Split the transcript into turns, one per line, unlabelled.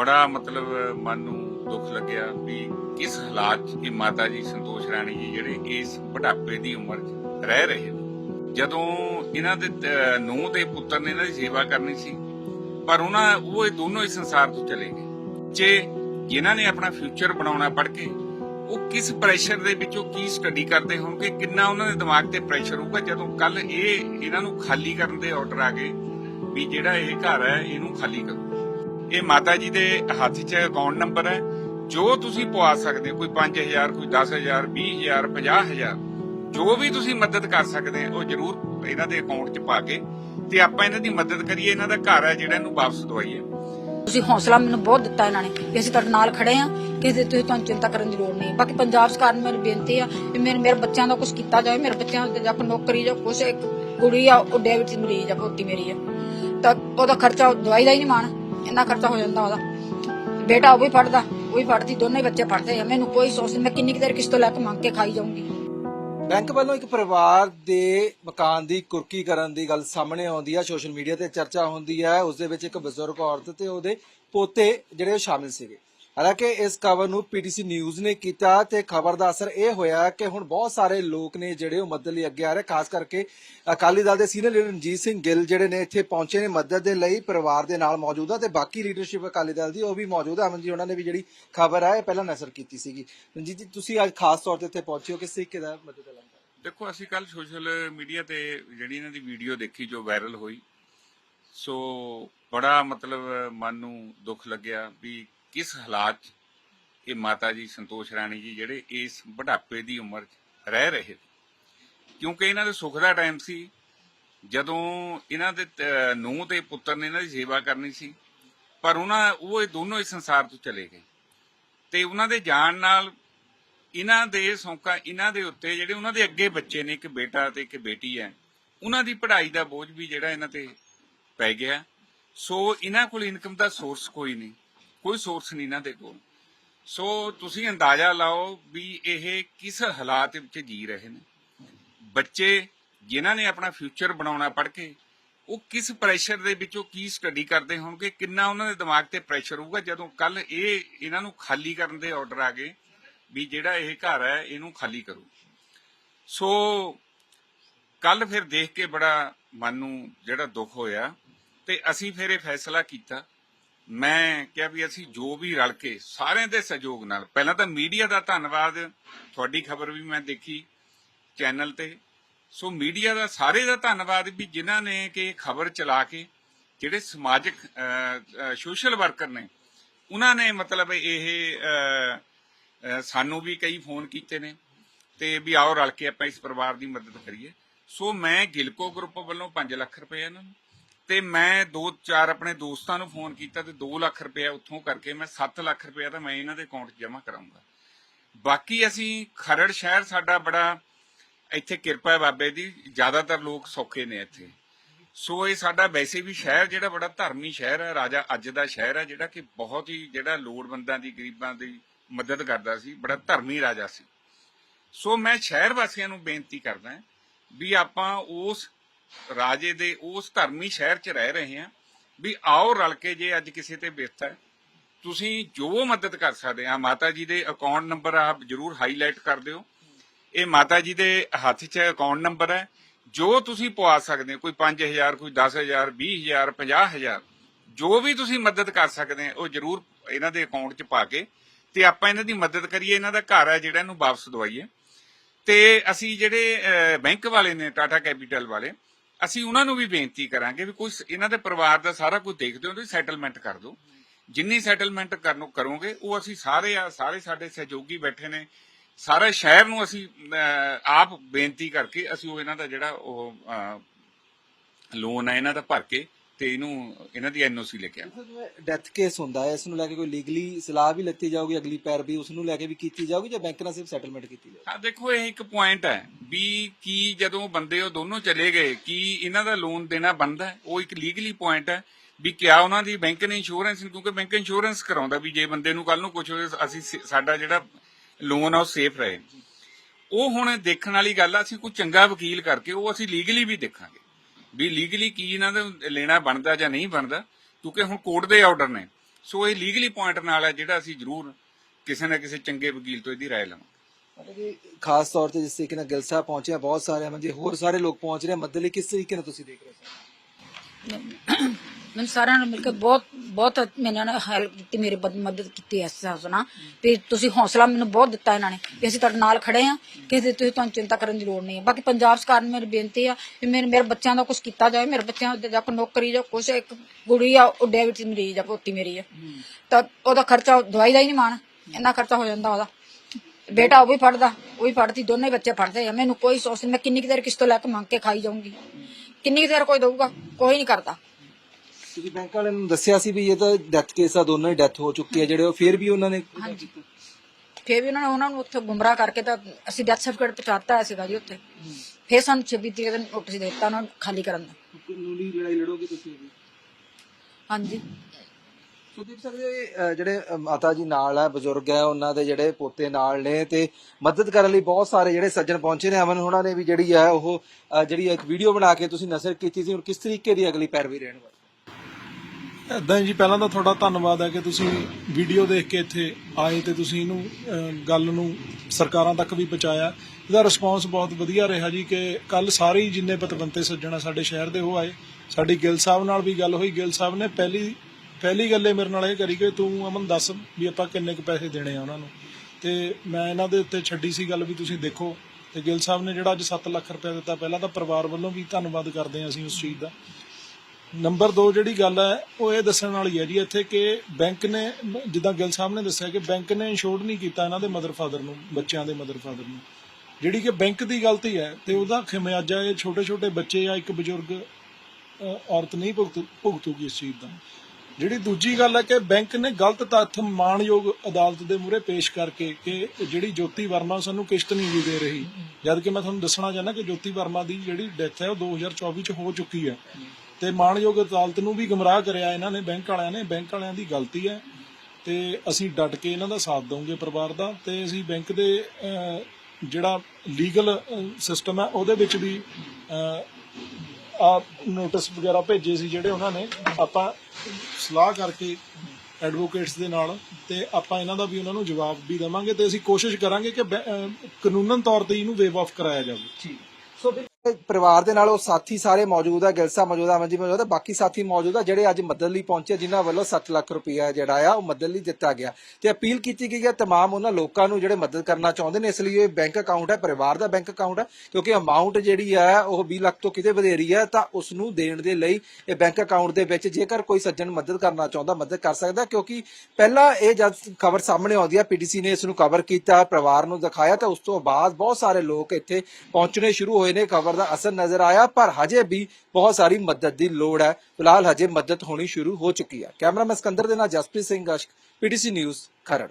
ਬੜਾ ਮਤਲਬ ਮਨ ਨੂੰ ਦੁੱਖ ਲੱਗਿਆ ਵੀ ਕਿਸ ਹਾਲਾਤ 'ਚ ਇਹ ਮਾਤਾ ਜੀ ਸੰਤੋਸ਼ ਰਾਣੀ ਜੀ ਜਿਹੜੇ ਇਸ ਬੁਢਾਪੇ ਦੀ ਉਮਰ 'ਚ ਰਹਿ ਰਹੇ ਨੇ। ਜਦੋਂ ਇਹਨਾਂ ਦੇ ਨੂੰਹ ਦੇ ਪੁੱਤਰ ਨੇ ਇਹਨਾਂ ਦੀ ਸੇਵਾ ਕਰਨੀ ਸੀ, ਪਰ ਉਹਨਾਂ, ਉਹ ਇਹ ਦੋਨੋਂ ਇਸ ਸੰਸਾਰ ਤੋਂ ਚਲੇ ਗਏ। ਜੇ ਜਿਨ੍ਹਾਂ ਨੇ ਆਪਣਾ ਫਿਊਚਰ ਬਣਾਉਣਾ ਪੜ ਕੇ, ਉਹ ਕਿਸ ਪ੍ਰੈਸ਼ਰ ਦੇ ਵਿੱਚੋਂ ਕੀ ਸਟੱਡੀ ਕਰਦੇ ਹੋਣਗੇ, ਕਿੰਨਾ ਉਹਨਾਂ ਦੇ ਦਿਮਾਗ ਤੇ ਪ੍ਰੈਸ਼ਰ ਹੋਊਗਾ, ਜਦੋਂ ਕੱਲ ਇਹ ਇਹਨਾਂ ਨੂੰ ਖਾਲੀ ਕਰਨ ਦੇ ਆਰਡਰ ਆ ਗਏ ਵੀ ਜਿਹੜਾ ਇਹ ਘਰ ਹੈ, ਇਹਨੂੰ ਖਾਲੀ ਕਰੋ। ਇਹ ਮਾਤਾ ਜੀ ਦੇ ਹੱਥ 'ਚ ਅਕਾਊਂਟ ਨੰਬਰ ਹੈ। ਜੋ ਤੁਸੀਂ ਪਵਾ ਸਕਦੇ ਹੋ, ਕੋਈ 5000 ਕੋਈ 10000 20000 50000 ਜੋ ਵੀ ਤੁਸੀਂ ਮਦਦ ਕਰ ਸਕਦੇ ਹੋ, ਉਹ ਜਰੂਰ ਇਹਨਾਂ ਦੇ ਅਕਾਊਂਟ 'ਚ ਪਾ ਕੇ ਤੇ ਆਪਾਂ ਇਹਨਾਂ ਦੀ ਮਦਦ ਕਰੀਏ, ਇਹਨਾਂ ਦਾ ਘਰ ਹੈ ਜਿਹੜਾ ਇਹਨੂੰ ਵਾਪਸ ਦਵਾਈਏ।
ਤੁਸੀਂ ਹੌਸਲਾ ਮੈਨੂੰ ਬਹੁਤ ਦਿੱਤਾ ਇਹਨਾਂ ਨੇ ਕਿ ਅਸੀਂ ਤੁਹਾਡੇ ਨਾਲ ਖੜੇ ਆ ਕਿਸੇ ਤੁਸੀਂ ਤੁਹਾਨੂੰ ਚਿੰਤਾ ਕਰਨ ਦੀ ਲੋੜ ਨਹੀਂ। ਬਾਕੀ ਪੰਜਾਬ ਸਰਕਾਰ ਨੂੰ ਮੇਰੀ ਬੇਨਤੀ ਆ ਵੀ ਮੇਰੇ ਮੇਰੇ ਬੱਚਿਆਂ ਦਾ ਕੁਝ ਕੀਤਾ ਜਾਵੇ, ਮੇਰੇ ਬੱਚਿਆਂ ਦੇ ਜਾਂ ਨੌਕਰੀ ਜਾਂ ਕੁਛ, ਇੱਕ ਕੁੜੀ ਆ, ਉਹ ਡੈਵਿਡ ਮਰੀਜ਼ ਆ ਪੋਤੀ ਮੇਰੀ ਆ। ਤਾਂ ਉਹਦਾ ਖਰਚਾ ਦਵਾਈ ਦਾ ਹੀ ਨਹੀਂ ਮਾਣ। ਇੰਨਾ ਖਰਚਾ ਹੋ ਜਾਂਦਾ ਉਹਦਾ। ਬੇਟਾ ਉਹ ਵੀ ਪੜਦਾ ਉਹ ਵੀ ਪੜਦੀ ਦੋਨੇ ਬੱਚੇ ਪੜਦੇ ਆ। ਮੈਨੂੰ ਕੋਈ ਸੋਚ ਨਹੀਂ ਮੈਂ ਕਿੰਨੀ ਕੁ ਦੇਰ ਕਿਸ ਤੋਂ ਲੈ ਕੇ ਮੰਗ ਕੇ ਖਾਈ ਜਾਊਂਗੀ।
ਬੈਂਕ ਵੱਲੋਂ ਇੱਕ ਪਰਿਵਾਰ ਦੇ ਮਕਾਨ ਦੀ ਕੁਰਕੀ ਕਰਨ ਦੀ ਗੱਲ ਸਾਹਮਣੇ ਆਉਂਦੀ ਹੈ ਸੋਸ਼ਲ ਮੀਡੀਆ ਤੇ ਚਰਚਾ ਹੁੰਦੀ ਹੈ। ਉਸ ਦੇ ਵਿੱਚ ਇੱਕ ਬਜ਼ੁਰਗ ਔਰਤ ਤੇ ਉਹਦੇ ਪੋਤੇ ਜਿਹੜੇ ਉਹ ਸ਼ਾਮਿਲ ਸੀਗੇ। ਹਾਲਾਂਕਿ ਇਸ ਖਬਰ ਨੂੰ ਪੀਟੀਸੀ ਨਿਊਜ਼ ਨੇ ਕੀਤਾ ਤੇ ਖਬਰ ਦਾ ਅਸਰ ਇਹ ਹੋਇਆ ਕਿ ਹੁਣ ਬਹੁਤ ਸਾਰੇ ਲੋਕ ਨੇ ਜਿਹੜੇ ਉਹ ਮਦਦ ਲਈ ਅੱਗੇ ਆ ਰਹੇ, ਖਾਸ ਕਰਕੇ ਅਕਾਲੀ ਦਲ ਦੇ ਸੀਨੀਅਰ ਲੀਡਰ ਰਣਜੀਤ ਸਿੰਘ ਗਿੱਲ ਜਿਹੜੇ ਨੇ ਇੱਥੇ ਪਹੁੰਚੇ ਨੇ ਮਦਦ ਦੇ ਲਈ, ਪਰਿਵਾਰ ਦੇ ਨਾਲ ਮੌਜੂਦ ਆ ਤੇ ਬਾਕੀ ਲੀਡਰਸ਼ਿਪ ਅਕਾਲੀ ਦਲ ਦੀ ਉਹ ਵੀ ਮੌਜੂਦ ਆ। ਅਮਨ ਜੀ ਉਹਨਾਂ ਨੇ ਵੀ ਜਿਹੜੀ ਖਬਰ ਹੈ ਇਹ ਪਹਿਲਾਂ ਨਸ਼ਰ ਕੀਤੀ ਸੀਗੀ। ਰਣਜੀਤ ਜੀ, ਤੁਸੀਂ ਅੱਜ ਖਾਸ ਤੌਰ ਤੇ ਇੱਥੇ ਪਹੁੰਚੇ ਹੋ, ਕਿਸ ਤਰੀਕੇ ਦਾ ਮਦਦ ਦਾ
ਦੇਖੋ, ਅਸੀਂ ਕੱਲ ਸੋਸ਼ਲ ਮੀਡੀਆ ਤੇ ਜਿਹੜੀ ਇਹਨਾਂ ਦੀ ਵੀਡੀਓ ਦੇਖੀ ਜੋ ਵਾਇਰਲ ਹੋਈ, ਸੋ ਬੜਾ ਮਤਲਬ ਮਨ ਨੂੰ ਦੁੱਖ ਲੱਗਿਆ ਵੀ ਕਿਸ ਹਾਲਾਤ 'ਚ ਇਹ ਮਾਤਾ ਜੀ ਸੰਤੋਸ਼ ਰਾਣੀ ਜੀ ਜਿਹੜੇ ਇਸ ਬੁਢਾਪੇ ਦੀ ਉਮਰ 'ਚ ਰਹਿ ਰਹੇ ਨੇ? ਕਿਉਂਕਿ ਇਹਨਾਂ ਦੇ ਸੁੱਖ ਦਾ ਟਾਈਮ ਸੀ, ਜਦੋਂ ਇਹਨਾਂ ਦੇ ਨੂੰਹ ਤੇ ਪੁੱਤਰ ਨੇ ਇਹਨਾਂ ਦੀ ਸੇਵਾ ਕਰਨੀ ਸੀ, ਪਰ ਉਹਨਾਂ, ਉਹ ਇਹ ਦੋਨੋਂ ਇਸ ਸੰਸਾਰ ਤੋਂ ਚਲੇ ਗਏ। ਤੇ ਉਹਨਾਂ ਦੇ ਜਾਣ ਨਾਲ ਇਹਨਾਂ ਦੇ ਸੌਂਕਾ, ਇਹਨਾਂ ਦੇ ਉੱਤੇ ਜਿਹੜੇ ਉਹਨਾਂ ਦੇ ਅੱਗੇ ਬੱਚੇ ਨੇ, ਇੱਕ ਬੇਟਾ ਤੇ ਇੱਕ ਬੇਟੀ ਹੈ, ਉਹਨਾਂ ਦੀ ਪੜ੍ਹਾਈ ਦਾ ਬੋਝ ਵੀ ਜਿਹੜਾ ਇਹਨਾਂ ਤੇ ਪੈ ਗਿਆ। ਸੋ ਇਹਨਾਂ ਕੋਲ ਇਨਕਮ ਦਾ ਸੋਰਸ ਕੋਈ ਨਹੀਂ। ਕੋਈ ਸੋਰਸ ਨਹੀਂ ਇਹਨਾਂ ਦੇ ਕੋਲ। ਸੋ ਤੁਸੀਂ ਅੰਦਾਜ਼ਾ ਲਾਓ ਵੀ ਇਹ ਕਿਸ ਹਾਲਾਤ ਵਿੱਚ ਜੀ ਰਹੇ ਨੇ। ਬੱਚੇ ਜਿਨ੍ਹਾਂ ਨੇ ਆਪਣਾ ਫਿਊਚਰ ਬਣਾਉਣਾ ਪੜ ਕੇ, ਉਹ ਕਿਸ ਪ੍ਰੈਸ਼ਰ ਦੇ ਵਿੱਚੋਂ ਕੀ ਸਟੱਡੀ ਕਰਦੇ ਹੋਣਗੇ, ਕਿੰਨਾ ਉਹਨਾਂ ਦੇ ਦਿਮਾਗ ਤੇ ਪ੍ਰੈਸ਼ਰ ਹੋਊਗਾ ਜਦੋਂ ਕੱਲ ਇਹ ਇਹਨਾਂ ਨੂੰ ਖਾਲੀ ਕਰਨ ਦੇ ਆਰਡਰ ਆ ਗਏ ਵੀ ਜਿਹੜਾ ਇਹ ਘਰ ਹੈ, ਇਹਨੂੰ ਖਾਲੀ ਕਰੋ। ਸੋ ਕੱਲ ਫਿਰ ਦੇਖ ਕੇ ਬੜਾ ਮਨ ਨੂੰ ਜਿਹੜਾ ਦੁੱਖ ਹੋਇਆ ਤੇ ਅਸੀਂ ਫਿਰ ਇਹ ਫੈਸਲਾ ਕੀਤਾ ਮੈਂ ਕਿਹਾ ਵੀ ਅਸੀਂ ਜੋ ਵੀ ਰਲ ਕੇ ਸਾਰਿਆਂ ਦੇ ਸਹਿਯੋਗ ਨਾਲ, ਪਹਿਲਾਂ ਤਾਂ ਮੀਡੀਆ ਦਾ ਧੰਨਵਾਦ, ਤੁਹਾਡੀ ਖਬਰ ਵੀ ਮੈਂ ਦੇਖੀ ਚੈਨਲ ਤੇ। ਸੋ ਮੀਡੀਆ ਦਾ ਸਾਰੇ ਦਾ ਧੰਨਵਾਦ ਵੀ ਜਿਨ੍ਹਾਂ ਨੇ ਕਿ ਖਬਰ ਚਲਾ ਕੇ ਜਿਹੜੇ ਸਮਾਜਿਕ ਸੋਸ਼ਲ ਵਰਕਰ ਨੇ, ਉਹਨਾਂ ਨੇ ਮਤਲਬ ਇਹ ਸਾਨੂੰ ਵੀ ਕਈ ਫੋਨ ਕੀਤੇ ਨੇ ਤੇ ਵੀ ਆਓ ਰਲ ਕੇ ਆਪਾਂ ਇਸ ਪਰਿਵਾਰ ਦੀ ਮਦਦ ਕਰੀਏ। ਸੋ ਮੈਂ ਗਿਲਕੋ ਗਰੁੱਪ ਵੱਲੋਂ 5 ਲੱਖ ਰੁਪਏ ਇਹਨਾਂ ਨੂੰ ਤੇ ਮੈਂ ਦੋ, ਚਾਰ ਆਪਣੇ ਦੋਸਤਾਂ ਨੂੰ ਫੋਨ ਕੀਤਾ ਤੇ 2 ਲੱਖ ਰੁਪਏ ਉੱਥੋਂ ਕਰਕੇ ਮੈਂ 7 ਲੱਖ ਰੁਪਏ ਤਾਂ ਮੈਂ ਇਹਨਾਂ ਦੇ ਅਕਾਊਂਟ 'ਚ ਜਮ੍ਹਾਂ ਕਰਾਉਂਗਾ ਬਾਕੀ ਅਸੀਂ ਖਰੜ ਸ਼ਹਿਰ ਸਾਡਾ ਬੜਾ, ਇੱਥੇ ਕਿਰਪਾ ਹੈ ਬਾਬੇ ਦੀ, ਜ਼ਿਆਦਾਤਰ ਲੋਕ ਸੌਖੇ ਨੇ ਇੱਥੇ। ਸੋ ਇਹ ਸਾਡਾ ਵੈਸੇ ਵੀ ਸ਼ਹਿਰ ਜਿਹੜਾ ਬੜਾ ਧਰਮੀ ਸ਼ਹਿਰ ਹੈ, ਰਾਜਾ ਅੱਜ ਦਾ ਸ਼ਹਿਰ ਹੈ, ਜਿਹੜਾ ਕਿ ਬਹੁਤ ਹੀ ਜਿਹੜਾ ਲੋੜਵੰਦਾਂ ਦੀ, ਗਰੀਬਾਂ ਦੀ ਮਦਦ ਕਰਦਾ ਸੀ, ਬੜਾ ਧਰਮੀ ਰਾਜਾ ਸੀ। ਸੋ ਮੈਂ ਸ਼ਹਿਰ ਵਾਸੀਆਂ ਨੂੰ ਬੇਨਤੀ ਕਰਦਾ ਵੀ ਆਪਾਂ ਉਸ ਰਾਜੇ ਦੇ ਉਸ ਧਰਮੀ ਸ਼ਹਿਰ 'ਚ ਰਹਿ ਰਹੇ ਆ ਵੀ ਆਓ ਰਲ ਕੇ ਜੇ ਅੱਜ ਕਿਸੇ ਤੇ ਬਿਰਥ ਤੁਸੀਂ ਜੋ ਮਦਦ ਕਰ ਸਕਦੇ ਆ ਮਾਤਾ ਜੀ ਦੇ ਅਕਾਊਂਟ ਨੰਬਰ ਆਪ ਜਰੂਰ ਹਾਈਲਾਈਟ ਕਰ ਦਿਓ। ਇਹ ਮਾਤਾ ਜੀ ਦੇ ਹੱਥ 'ਚ ਅਕਾਊਂਟ ਨੰਬਰ ਹੈ, ਜੋ ਤੁਸੀਂ ਪਵਾ ਸਕਦੇ ਹੋ, ਕੋਈ 5000 ਕੋਈ 10000 20000 50000 ਜੋ ਵੀ ਤੁਸੀਂ ਮਦਦ ਕਰ ਸਕਦੇ ਹੋ, ਉਹ ਜਰੂਰ ਇਹਨਾਂ ਦੇ ਅਕਾਊਂਟ 'ਚ ਪਾ ਕੇ ਤੇ ਆਪਾਂ ਇਹਨਾਂ ਦੀ ਮਦਦ ਕਰੀਏ, ਇਹਨਾਂ ਦਾ ਘਰ ਹੈ ਜਿਹੜਾ ਇਹਨੂੰ ਵਾਪਸ ਦਵਾਈਏ। ਤੇ ਅਸੀਂ ਜਿਹੜੇ ਬੈਂਕ ਵਾਲੇ ਨੇ, ਟਾਟਾ ਕੈਪੀਟਲ ਵਾਲੇ ਅਸੀਂ ਉਹਨਾਂ ਨੂੰ ਵੀ ਬੇਨਤੀ ਕਰਾਂਗੇ ਵੀ ਕੋਈ ਸ- ਇਹਨਾਂ ਦੇ ਪਰਿਵਾਰ ਦਾ ਸਾਰਾ ਕੁਝ ਦੇਖਦੇ ਹੋ, ਤੁਸੀਂ ਸੈਟਲਮੈਂਟ ਕਰ ਦਿਓ। ਜਿੰਨੀ ਸੈਟਲਮੈਂਟ ਕਰਨ ਕਰੋਗੇ, ਉਹ ਅਸੀਂ ਸਾਰੇ ਆ, ਸਾਰੇ ਸਾਡੇ ਸਹਿਯੋਗੀ ਬੈਠੇ ਨੇ। ਸਾਰੇ ਸ਼ਹਿਰ ਨੂੰ ਅਸੀਂ ਆਪ ਬੇਨਤੀ ਕਰਕੇ ਅਸੀਂ ਉਹ ਇਹਨਾਂ ਦਾ ਜਿਹੜਾ ਉਹ ਲੋਨ ਹੈ ਇਹਨਾਂ ਦਾ ਭਰ ਕੇ ਤੇ ਇਹਨੂੰ ਇਹਨਾਂ ਦੀ ਐਨਓਸੀ ਲੈ ਕੇ ਆਵਾਂਗੇ
ਡੈਥ ਕੇਸ ਹੁੰਦਾ ਹੈ ਇਸ ਨੂੰ ਲੈ ਕੇ ਕੋਈ ਲੀਗਲੀ ਸਲਾਹ ਵੀ ਲੱਤੀ ਜਾਊਗੀ ਅਗਲੀ ਪੈਰ ਵੀ ਉਸ ਨੂੰ ਲੈ ਕੇ ਵੀ ਕੀਤੀ ਜਾਊਗੀ ਜਾਂ ਬੈਂਕ ਨਾਲ ਸਿਰਫ ਸੈਟਲਮੈਂਟ ਕੀਤੀ ਜਾਊਗੀ?
ਹਾਂ ਦੇਖੋ ਇਹ ਇੱਕ ਪੁਆਇੰਟ ਹੈ ਵੀ ਕੀ ਜਦੋਂ ਬੰਦੇ ਉਹ ਦੋਨੋਂ ਚਲੇ ਗਏ ਕੀ ਇਹਨਾਂ ਦਾ ਲੋਨ ਦੇਣਾ ਬਣਦਾ ਹੈ? ਉਹ ਇੱਕ ਲੀਗਲੀ ਪੁਆਇੰਟ ਹੈ ਵੀ ਕਿਆ ਉਹਨਾਂ ਦੀ ਬੈਂਕ ਨੇ ਇੰਸ਼ੋਰੈਂਸ ਕਿਉਂਕਿ ਬੈਂਕ ਇੰਸ਼ੋਰੈਂਸ ਕਰਾਉਂਦਾ ਵੀ ਜੇ ਬੰਦੇ ਨੂੰ ਕੱਲ ਨੂੰ ਕੁਝ ਹੋਵੇ ਅਸੀਂ ਸਾਡਾ ਜਿਹੜਾ ਲੋਨ ਆ ਉਹ ਸੇਫ ਰਹੇ। ਉਹ ਹੁਣ ਦੇਖਣ ਵਾਲੀ ਗੱਲ ਆ ਅਸੀਂ ਕੋਈ ਚੰਗਾ ਵਕੀਲ ਕਰਕੇ ਉਹ ਅਸੀਂ ਲੀਗਲੀ ਵੀ ਦੇਖਾਂਗੇ। ਵੀ ਲੀਗਲੀ ਕੀ ਇਹਨਾਂ ਦਾ ਲੈਣਾ ਬਣਦਾ ਜਾਂ ਨਹੀਂ ਬਣਦਾ, ਕਿਉਂਕਿ ਹੁਣ ਕੋਰਟ ਦੇ ਆਰਡਰ ਨੇ। ਸੋ ਇਹ ਲੀਗਲੀ ਪੁਆਇੰਟ ਨਾਲ ਹੈ ਜਿਹੜਾ ਅਸੀਂ ਜ਼ਰੂਰ ਕਿਸੇ ਨਾ ਕਿਸੇ ਚੰਗੇ ਵਕੀਲ ਤੋਂ ਇਹਦੀ ਰਾਏ ਲਵਾਂਗੇ।
ਮਤਲਬ ਕਿ ਖਾਸ ਤੌਰ ਤੇ ਜਿਸ ਤਰੀਕੇ ਨਾਲ ਗਿਲ ਸਾਹਿਬ ਪਹੁੰਚੇ ਬਹੁਤ ਸਾਰੇ ਅਮਨ ਜੀ ਹੋਰ ਸਾਰੇ ਲੋਕ ਪਹੁੰਚ ਰਹੇ ਆ। ਲਈ ਕਿਸ ਤਰੀਕੇ ਨਾਲ ਤੁਸੀਂ ਦੇਖ ਰਹੇ ਹੋ?
ਮੈਨੂੰ ਸਾਰਿਆਂ ਨੇ ਮਿਲ ਕੇ ਬਹੁਤ ਬਹੁਤ ਮੈਨੂੰ ਨੇ ਹੈਲਪ ਕੀਤੀ ਮੇਰੀ ਬਦ- ਮਦਦ ਕੀਤੀ ਇਸ ਹਿਸਾਬ ਨਾਲ ਵੀ ਤੁਸੀਂ ਹੌਸਲਾ ਮੈਨੂੰ ਬਹੁਤ ਦਿੱਤਾ ਇਹਨਾਂ ਨੇ ਵੀ ਅਸੀਂ ਤੁਹਾਡੇ ਨਾਲ ਖੜੇ ਆ ਕਿਸੇ ਦੀ ਤੁਸੀਂ ਤੁਹਾਨੂੰ ਚਿੰਤਾ ਕਰਨ ਦੀ ਲੋੜ ਨਹੀਂ ਹੈ। ਬਾਕੀ ਪੰਜਾਬ ਸਰਕਾਰ ਨੂੰ ਮੇਰੀ ਬੇਨਤੀ ਆ ਵੀ ਮੇਰੇ ਮੇਰੇ ਬੱਚਿਆਂ ਦਾ ਕੁਝ ਕੀਤਾ ਜਾਵੇ ਮੇਰੇ ਬੱਚਿਆਂ ਦੇ ਜਾਂ ਕੋਈ ਨੌਕਰੀ ਜਾਂ ਕੁਝ ਇੱਕ ਕੁੜੀ ਆ ਉਹ ਡੈਵਿਡ ਮਰੀਜ਼ ਆ ਪੋਤੀ ਮੇਰੀ ਆ। ਤਾਂ ਉਹਦਾ ਖਰਚਾ ਦਵਾਈ ਦਾ ਹੀ ਨਹੀਂ ਮਾਣ ਇੰਨਾ ਖਰਚਾ ਹੋ ਜਾਂਦਾ ਉਹਦਾ। ਬੇਟਾ ਉਹ ਵੀ ਪੜਦਾ ਉਹ ਵੀ ਪੜਦੀ ਦੋਨੇ ਬੱਚੇ ਪੜਦੇ ਆ। ਮੈਨੂੰ ਕੋਈ ਸੋਚ ਨਹੀਂ ਮੈਂ ਕਿੰਨੀ ਕੁ ਦੇਰ ਕਿਸ ਤੋਂ ਲੈ ਕੇ ਮੰਗ ਕੇ ਖਾਈ ਜਾਊਂਗੀ। ਕਿੰਨੀ ਕੁ ਦੇਰ ਕੋਈ ਦਊਗਾ? ਕੋਈ ਨਹੀਂ ਕਰਦਾ।
ਤੁਸੀਂ ਬੈਂਕ ਵਾਲਿਆਂ ਨੂੰ ਦੱਸਿਆ ਸੀ ਵੀ ਇਹ ਤਾਂ ਡੈਥ ਕੇਸ ਆ ਦੋਨੋਂ ਹੀ ਡੈਥ ਹੋ ਚੁੱਕੀ ਹੈ ਜਿਹੜੇ ਉਹ ਫਿਰ ਵੀ ਉਹਨਾਂ ਨੇ
ਹਾਂਜੀ। ਫੇਰ ਵੀ ਉਹਨਾਂ ਨੇ ਉਹਨਾਂ ਨੂੰ ਉੱਥੇ ਗੁੰਮਰਾਹ ਕਰਕੇ ਤਾਂ ਅਸੀਂ ਡੈਥ ਸਰਟੀਫਿਕੇਟ ਪਹੁੰਚਾਤਾ ਹੋਇਆ ਸੀਗਾ ਜੀ ਉੱਥੇ। ਫੇਰ ਸਾਨੂੰ 26 ਤਰੀਕ ਦਿਨ ਨੋਟਿਸ ਦੇ ਦਿੱਤਾ ਉਹਨਾਂ ਨੂੰ ਖਾਲੀ ਕਰਨ ਦਾ।
ਕਾਨੂੰਨੀ ਲੜਾਈ ਲੜੋਗੇ ਤੁਸੀਂ?
ਹਾਂਜੀ।
ਸੁਦੀਪ ਸਰ ਜੀ ਜਿਹੜੇ ਮਾਤਾ ਜੀ ਨਾਲ ਹੈ ਬਜ਼ੁਰਗ ਹੈ ਉਹਨਾਂ ਦੇ ਜਿਹੜੇ ਪੋਤੇ ਨਾਲ ਨੇ ਤੇ ਮਦਦ ਕਰਨ ਲਈ ਬਹੁਤ ਸਾਰੇ ਜਿਹੜੇ ਸੱਜਣ ਪਹੁੰਚੇ ਨੇ। ਅਮਨ ਉਹਨਾਂ ਨੇ ਵੀ ਜਿਹੜੀ ਹੈ ਉਹ ਜਿਹੜੀ ਇੱਕ ਵੀਡੀਓ ਬਣਾ ਕੇ ਤੁਸੀਂ ਨਸ਼ਰ ਕੀਤੀ ਸੀ। ਹੁਣ ਕਿਸ ਤਰੀਕੇ ਦੀ ਅਗਲੀ ਪੈਰਵੀ ਰਹਿਣ ਵਾਲੀ?
ਇਦਾਂ ਜੀ, ਪਹਿਲਾਂ ਤਾਂ ਤੁਹਾਡਾ ਧੰਨਵਾਦ ਹੈ ਕਿ ਤੁਸੀਂ ਵੀਡੀਓ ਦੇਖ ਕੇ ਇੱਥੇ ਆਏ ਤੇ ਤੁਸੀਂ ਇਹਨੂੰ ਗੱਲ ਨੂੰ ਸਰਕਾਰਾਂ ਤੱਕ ਵੀ ਪਹੁੰਚਾਇਆ। ਇਹਦਾ ਰਿਸਪਾਂਸ ਬਹੁਤ ਵਧੀਆ ਰਿਹਾ ਜੀ ਕਿ ਕੱਲ ਸਾਰੇ ਜਿੰਨੇ ਪਤਵੰਤੇ ਸੱਜਣ ਆ ਸਾਡੇ ਸ਼ਹਿਰ ਦੇ ਉਹ ਆਏ। ਸਾਡੀ ਗਿੱਲ ਸਾਹਿਬ ਨਾਲ ਵੀ ਗੱਲ ਹੋਈ। ਗਿੱਲ ਸਾਹਿਬ ਨੇ ਪਹਿਲੀ ਪਹਿਲੀ ਗੱਲ ਇਹ ਮੇਰੇ ਨਾਲ ਇਹ ਕਰੀ ਕਿ ਤੂੰ ਅਮਨ ਦੱਸ ਵੀ ਆਪਾਂ ਕਿੰਨੇ ਕੁ ਪੈਸੇ ਦੇਣੇ ਆ ਉਹਨਾਂ ਨੂੰ। ਤੇ ਮੈਂ ਇਹਨਾਂ ਦੇ ਉੱਤੇ ਛੱਡੀ ਸੀ ਗੱਲ ਵੀ ਤੁਸੀਂ ਦੇਖੋ। ਤੇ ਗਿੱਲ ਸਾਹਿਬ ਨੇ ਜਿਹੜਾ ਅੱਜ 7 ਲੱਖ ਰੁਪਏ ਦਿੱਤਾ, ਪਹਿਲਾਂ ਤਾਂ ਪਰਿਵਾਰ ਵੱਲੋਂ ਵੀ ਧੰਨਵਾਦ ਕਰਦੇ ਹਾਂ ਅਸੀਂ ਉਸ ਚੀਜ਼ ਦਾ। ਨੰਬਰ 2 ਜਿਹੜੀ ਗੱਲ ਹੈ, ਉਹ ਇਹ ਦੱਸਣ ਵਾਲੀ ਹੈ ਜੀ ਇੱਥੇ ਕਿ ਬੈਂਕ ਨੇ, ਜਿੱਦਾਂ ਗਿੱਲ ਸਾਹਿਬ ਨੇ ਦੱਸਿਆ ਕਿ ਬੈਂਕ ਨੇ ਇੰਸ਼ੋਰਡ ਨਹੀਂ ਕੀਤਾ ਇਹਨਾਂ ਦੇ ਮਦਰ ਫਾਦਰ ਨੂੰ, ਬੱਚਿਆਂ ਦੇ ਮਦਰ ਫਾਦਰ ਨੂੰ। ਜਿਹੜੀ ਕਿ ਬੈਂਕ ਦੀ ਗਲਤੀ ਹੈ ਤੇ ਉਹਦਾ ਖਿਮਿਆਜਾ ਇਹ ਛੋਟੇ ਛੋਟੇ ਬੱਚੇ ਆ ਇੱਕ ਬਜ਼ੁਰਗ ਔਰਤ ਨਹੀਂ ਭੁਗਤੂਗੀ ਇਸ ਚੀਜ਼ ਦਾ। ਜਿਹੜੀ ਦੂਜੀ ਗੱਲ ਹੈ ਕਿ ਬੈਂਕ ਨੇ ਗਲਤ ਤੱਥ ਮਾਣਯੋਗ ਅਦਾਲਤ ਦੇ ਮੂਹਰੇ ਪੇਸ਼ ਕਰਕੇ ਕਿ ਜਿਹੜੀ ਜੋਤੀ ਵਰਮਾ ਸਾਨੂੰ ਕਿਸ਼ਤ ਨਹੀਂ ਵੀ ਦੇ ਰਹੀ। ਜਦ ਕਿ ਮੈਂ ਤੁਹਾਨੂੰ ਦੱਸਣਾ ਚਾਹੁੰਦਾ ਕਿ ਜੋਤੀ ਵਰਮਾ ਦੀ ਜਿਹੜੀ ਡੈਥ ਹੈ ਉਹ 2024 ਚ ਹੋ ਚੁੱਕੀ ਹੈ। ਤੇ ਮਾਨਯੋਗ ਅਦਾਲਤ ਨੂੰ ਵੀ ਗਮਰਾਹ ਕਰਿਆ ਇਹਨਾਂ ਨੇ ਬੈਂਕ ਵਾਲਿਆਂ ਨੇ। ਬੈਂਕ ਵਾਲਿਆਂ ਦੀ ਗਲਤੀ ਹੈ ਤੇ ਅਸੀਂ ਡਟ ਕੇ ਇਹਨਾਂ ਦਾ ਸਾਥ ਦਵਾਂਗੇ ਪਰਿਵਾਰ ਦਾ ਤੇ ਅਸੀਂ ਬੈਂਕ ਦੇ ਅਹ, ਜਿਹੜਾ ਲੀਗਲ ਸਿਸਟਮ ਹੈ ਉਹਦੇ ਵਿੱਚ ਵੀ ਨੋਟਿਸ ਵਗੈਰਾ ਭੇਜੇ ਸੀ ਜਿਹੜੇ ਉਹਨਾਂ ਨੇ ਆਪਾਂ ਸਲਾਹ ਕਰਕੇ ਐਡਵੋਕੇਟਸ ਦੇ ਨਾਲ ਤੇ ਆਪਾਂ ਇਹਨਾਂ ਦਾ ਵੀ ਉਹਨਾਂ ਨੂੰ ਜਵਾਬ ਵੀ ਦੇਵਾਂਗੇ ਤੇ ਅਸੀਂ ਕੋਸ਼ਿਸ਼ ਕਰਾਂਗੇ ਕਿ ਬੈ- ਅਹ, ਕਾਨੂੰਨਨ ਤੌਰ ਤੇ ਇਹਨੂੰ ਵੇਵ ਆਫ ਕਰਾਇਆ ਜਾਵੇ।
ਠੀਕ। ਸੋ ਪਰਿਵਾਰ ਦੇ ਨਾਲ ਉਹ ਸਾਥੀ ਸਾਰੇ ਮੌਜੂਦ ਆ ਗਿਲਸਾ ਮੌਜੂਦ ਆ ਅਮਨ ਜੀ ਮੌਜੂਦ ਆ ਬਾਕੀ ਸਾਥੀ ਮੌਜੂਦ ਆ ਜਿਹੜੇ ਅੱਜ ਮਦਦ ਲਈ ਪਹੁੰਚੇ ਜਿਨ੍ਹਾਂ ਵੱਲੋਂ 7 ਲੱਖ ਰੁਪਇਆ ਜਿਹੜਾ ਆ ਉਹ ਮਦਦ ਲਈ ਦਿੱਤਾ ਗਿਆ ਤੇ ਅਪੀਲ ਕੀਤੀ ਗਈ ਹੈ तमाम ਉਹਨਾਂ ਲੋਕਾਂ ਨੂੰ ਜਿਹੜੇ ਮਦਦ ਕਰਨਾ ਚਾਹੁੰਦੇ ਨੇ ਇਸ ਲਈ ਇਹ ਬੈਂਕ ਅਕਾਊਂਟ ਹੈ ਪਰਿਵਾਰ ਦਾ ਬੈਂਕ ਅਕਾਊਂਟ ਹੈ ਕਿਉਂਕਿ ਅਮਾਉਂਟ ਜਿਹੜੀ ਹੈ ਉਹ 20 ਲੱਖ ਤੋਂ ਕਿਤੇ ਵਧੇਰੀ ਹੈ ਤਾਂ ਉਸ ਨੂੰ ਦੇਣ ਦੇ ਲਈ ਇਹ ਬੈਂਕ ਅਕਾਊਂਟ ਦੇ ਵਿੱਚ ਜੇਕਰ ਕੋਈ ਸੱਜਣ ਮਦਦ ਕਰਨਾ ਚਾਹੁੰਦਾ ਮਦਦ ਕਰ ਸਕਦਾ ਕਿਉਂਕਿ ਪਹਿਲਾਂ ਇਹ ਜਦ ਖਬਰ ਸਾਹਮਣੇ ਆਉਂਦੀ ਹੈ ਪੀਡੀਸੀ ਨੇ ਇਸ ਨੂੰ ਕਵਰ ਕੀਤਾ ਪਰਿਵਾਰ ਨੂੰ ਦਿਖਾਇਆ ਤਾਂ ਉਸ ਤੋਂ ਬਾਅਦ ਬਹੁਤ ਸਾਰੇ ਲੋਕ ਇੱਥੇ ਪਹੁੰਚਣੇ ਸ਼ੁਰੂ ਹੋਏ ਨੇ ਖਬਰ ਦਾ ਅਸਰ ਨਜ਼ਰ ਆਇਆ, ਪਰ ਹਜੇ ਵੀ ਬਹੁਤ ਸਾਰੀ ਮਦਦ ਦੀ ਲੋੜ ਹੈ। ਫਿਲਹਾਲ ਹਜੇ ਮਦਦ ਹੋਣੀ ਸ਼ੁਰੂ ਹੋ ਚੁੱਕੀ ਹੈ। ਕੈਮਰਾਮੈਨ ਸਕੰਦਰ ਦੇ ਨਾਲ ਜਸਪ੍ਰੀਤ ਸਿੰਘ ਗਸ਼ਕ ਪੀਟੀਸੀ ਨਿਊਜ਼ ਖਰੜ।